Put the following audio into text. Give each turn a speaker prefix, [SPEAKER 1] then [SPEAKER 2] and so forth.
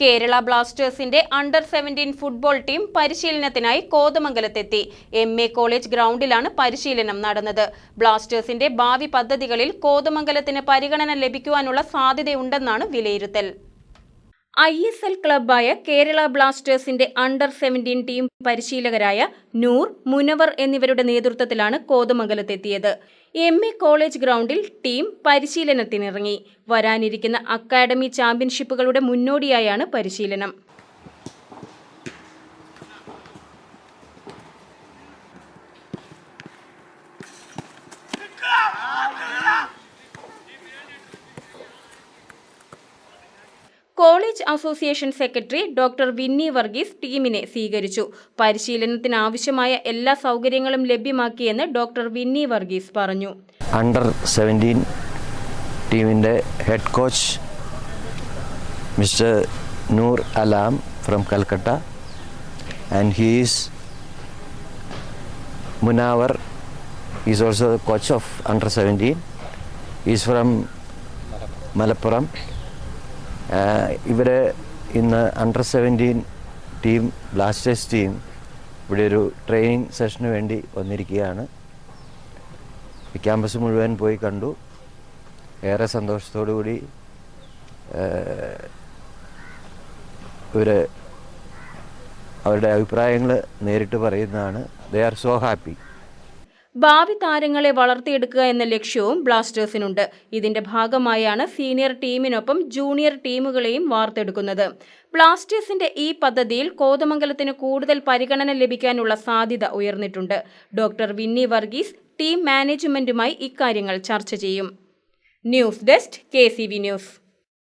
[SPEAKER 1] കേരള ബ്ലാസ്റ്റേഴ്സിന്റെ under seventeen football team പരിശീലനത്തിനായി കോതമംഗലത്തെത്തി. എം എ കോളേജ് ഗ്രൗണ്ടിലാണ് പരിശീലനം നടന്നത്. ബ്ലാസ്റ്റേഴ്സിന്റെ ഭാവി പദ്ധതികളിൽ കോതമംഗലത്തിന് പരിഗണന ലഭിക്കുവാനുള്ള സാധ്യതയുണ്ടെന്നാണ് വിലയിരുത്തൽ. ഐ എസ് എൽ ക്ലബായ കേരള ബ്ലാസ്റ്റേഴ്സിന്റെ അണ്ടർ സെവന്റീൻ ടീം പരിശീലകരായ നൂർ മുനവർ എന്നിവരുടെ നേതൃത്വത്തിലാണ് കോതമംഗലത്തെത്തിയത്. എം. എ. കോളേജ് ഗ്രൗണ്ടിൽ ടീം പരിശീലനത്തിനിറങ്ങി. വരാനിരിക്കുന്ന അക്കാഡമി ചാമ്പ്യൻഷിപ്പുകളുടെ മുന്നോടിയായാണ് പരിശീലനം. College association secretary doctor Vinny Varghese ടീമിനെ സ്വീകരിച്ചു. പരിശീലനത്തിനാവശ്യമായ എല്ലാ സൗകര്യങ്ങളും ലഭ്യമാക്കിയെന്ന് ഡോക്ടർ വിന്നി വർഗീസ് പറഞ്ഞു.
[SPEAKER 2] അണ്ടർ സെവന്റീൻ ടീമിന്റെ head coach mister Noor Alam from Calcutta. And his Munavar is also coach of under seventeen is from Malappuram. ഇവർ ഇന്ന് under seventeen team Blasters team ഇവിടെ ഒരു ട്രെയിനിങ് സെഷന് വേണ്ടി വന്നിരിക്കുകയാണ്. ക്യാമ്പസ് മുഴുവൻ പോയി കണ്ടു. ഏറെ സന്തോഷത്തോടു കൂടി ഇവർ അവരുടെ അഭിപ്രായങ്ങൾ നേരിട്ട് പറയുന്നതാണ്. ദേ ആർ സോ ഹാപ്പി
[SPEAKER 1] ഭാവി താരങ്ങളെ വളർത്തിയെടുക്കുക എന്ന ലക്ഷ്യവും ബ്ലാസ്റ്റേഴ്സിനുണ്ട്. ഇതിന്റെ ഭാഗമായാണ് സീനിയർ ടീമിനൊപ്പം ജൂനിയർ ടീമുകളെയും വാർത്തെടുക്കുന്നത്. ബ്ലാസ്റ്റേഴ്സിന്റെ ഈ പദ്ധതിയിൽ കോതമംഗലത്തിന് കൂടുതൽ പരിഗണന ലഭിക്കാനുള്ള സാധ്യത ഉയർന്നിട്ടുണ്ട്. ഡോക്ടർ വിന്നി വർഗീസ് ടീം മാനേജ്മെന്റുമായി ഇക്കാര്യങ്ങൾ ചർച്ച ചെയ്യും. News desk K news.